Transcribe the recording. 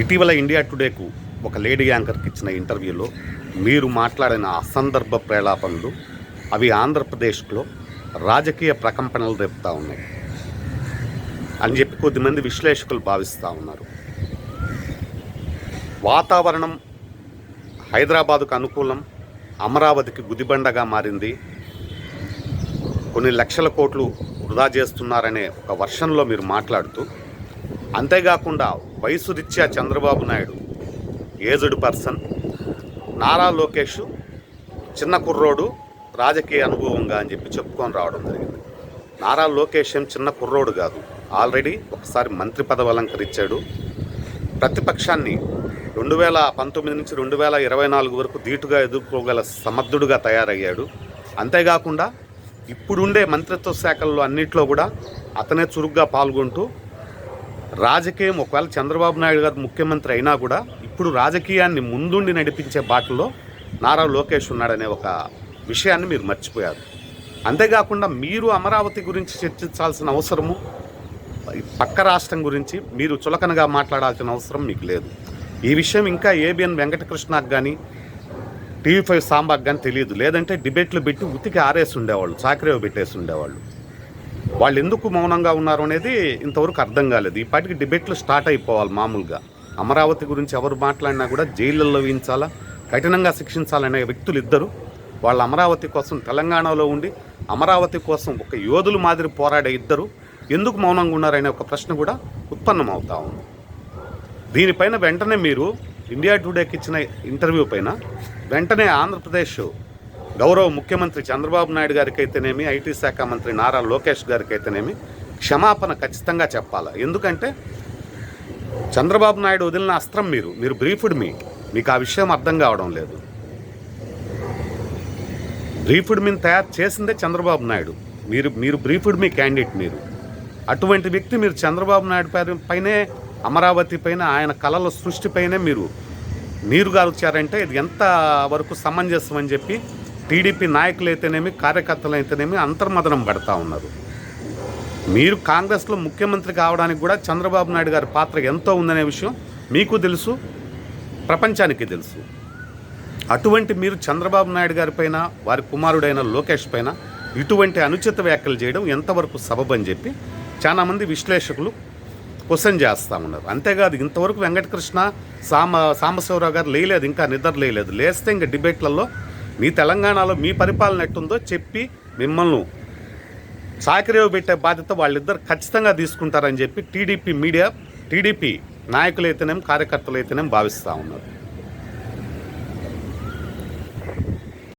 ఇటీవల ఇండియా టుడేకు ఒక లేడీ యాంకర్కి ఇచ్చిన ఇంటర్వ్యూలో మీరు మాట్లాడిన అసందర్భ ప్రేలాపనలు అవి ఆంధ్రప్రదేశ్లో రాజకీయ ప్రకంపనలు రేపుతూ ఉన్నాయి అని చెప్పి కొద్దిమంది విశ్లేషకులు భావిస్తూ ఉన్నారు. వాతావరణం హైదరాబాదుకు అనుకూలం అమరావతికి గుదిబండగా మారింది. కొన్ని లక్షల కోట్లు వృధా చేస్తున్నారనే ఒక వర్షంలో మీరు మాట్లాడుతూ అంతేకాకుండా వయసు రీత్యా చంద్రబాబు నాయుడు. Aged person. నారా లోకేష్ చిన్న కుర్రోడు రాజకీయ అనుభవంగా అని చెప్పి చెప్పుకొని రావడం జరిగింది. నారా లోకేష్ ఏం చిన్న కుర్రోడు కాదు. ఆల్రెడీ ఒకసారి మంత్రి పదవి అలంకరించాడు. ప్రతిపక్షాన్ని రెండు వేల పంతొమ్మిది నుంచి రెండు వేల ఇరవై నాలుగు వరకు ధీటుగా ఎదుర్కోగల సమర్థుడుగా తయారయ్యాడు. అంతేకాకుండా ఇప్పుడుండే మంత్రిత్వ శాఖల్లో అన్నింటిలో కూడా అతనే చురుగ్గా పాల్గొంటూ రాజకీయం ఒకవేళ చంద్రబాబు నాయుడు గారు ముఖ్యమంత్రి అయినా కూడా ఇప్పుడు రాజకీయాన్ని ముందుండి నడిపించే బాటలో నారా లోకేష్ ఉన్నాడనే ఒక విషయాన్ని మీరు మర్చిపోయారు. అంతేకాకుండా మీరు అమరావతి గురించి చర్చించాల్సిన అవసరము పక్క రాష్ట్రం గురించి మీరు చులకనగా మాట్లాడాల్సిన అవసరం మీకు లేదు. ఈ విషయం ఇంకా ఏబిఎన్ వెంకటకృష్ణకు కానీ టీవీ ఫైవ్ సాంబాకు కానీ తెలియదు. లేదంటే డిబేట్లు పెట్టి ఉతికి ఆరేసి ఉండేవాళ్ళు చాకరేవి పెట్టేసి ఉండేవాళ్ళు. వాళ్ళు ఎందుకు మౌనంగా ఉన్నారు అనేది ఇంతవరకు అర్థం కాలేదు. ఈ పాటికి డిబేట్లు స్టార్ట్ అయిపోవాలి మామూలుగా. అమరావతి గురించి ఎవరు మాట్లాడినా కూడా జైళ్ళల్లో వేయించాలా? కఠినంగా శిక్షించాలనే వ్యక్తులు ఇద్దరు. వాళ్ళ అమరావతి కోసం తెలంగాణలో ఉండి అమరావతి కోసం ఒక యోధులు మాదిరి పోరాడే ఇద్దరు. ఎందుకు మౌనంగా ఉన్నారనే ఒక ప్రశ్న కూడా ఉత్పన్నమవుతా ఉంది. దీనిపైన వెంటనే మీరు ఇండియా టుడేకి ఇచ్చిన ఇంటర్వ్యూ పైన వెంటనే ఆంధ్రప్రదేశ్ గౌరవ ముఖ్యమంత్రి చంద్రబాబు నాయుడు గారికి అయితేనేమి ఐటీ శాఖ మంత్రి నారా లోకేష్ గారికి అయితేనేమి క్షమాపణ ఖచ్చితంగా చెప్పాలి? ఎందుకంటే చంద్రబాబు నాయుడు వదిలిన అస్త్రం మీరు మీరు బ్రీఫ్డ్ మీ. మీకు ఆ విషయం అర్థం కావడం లేదు. బ్రీఫ్డ్ మీని తయారు చేసిందే చంద్రబాబు నాయుడు. మీరు మీరు బ్రీఫ్డ్ మీ క్యాండిడేట్ మీరు. అటువంటి వ్యక్తి మీరు చంద్రబాబు నాయుడు పైనే అమరావతి పైన ఆయన కళల సృష్టిపైనే మీరు నీరు గాల్చారంటే ఇది ఎంత వరకు సమంజసం అని చెప్పి టీడీపీ నాయకులు అయితేనేమి కార్యకర్తలు అయితేనేమి అంతర్మదనం పడతా ఉన్నారు. మీరు కాంగ్రెస్లో ముఖ్యమంత్రి కావడానికి కూడా చంద్రబాబు నాయుడు గారి పాత్ర ఎంతో ఉందనే విషయం మీకు తెలుసు ప్రపంచానికి తెలుసు. అటువంటి మీరు చంద్రబాబు నాయుడు గారి పైన వారి కుమారుడైన లోకేష్ పైన ఇటువంటి అనుచిత వ్యాఖ్యలు చేయడం ఎంతవరకు సబబని చెప్పి చాలామంది విశ్లేషకులు క్వశ్చన్ చేస్తూ ఉన్నారు. అంతేకాదు ఇంతవరకు వెంకటకృష్ణ సామ సాంబశివరావు గారు లేయలేదు ఇంకా నిద్ర లేయలేదు. లేస్తే ఇంకా డిబేట్లలో మీ తెలంగాణలో మీ పరిపాలన ఎట్టుందో చెప్పి మిమ్మల్ని సాకరేవు పెట్టే బాధ్యత వాళ్ళిద్దరు ఖచ్చితంగా తీసుకుంటారని చెప్పి టీడీపీ మీడియా టీడీపీ నాయకులైతేనేం కార్యకర్తలైతేనేం కార్యకర్తలు అయితేనేం భావిస్తూ ఉన్నారు.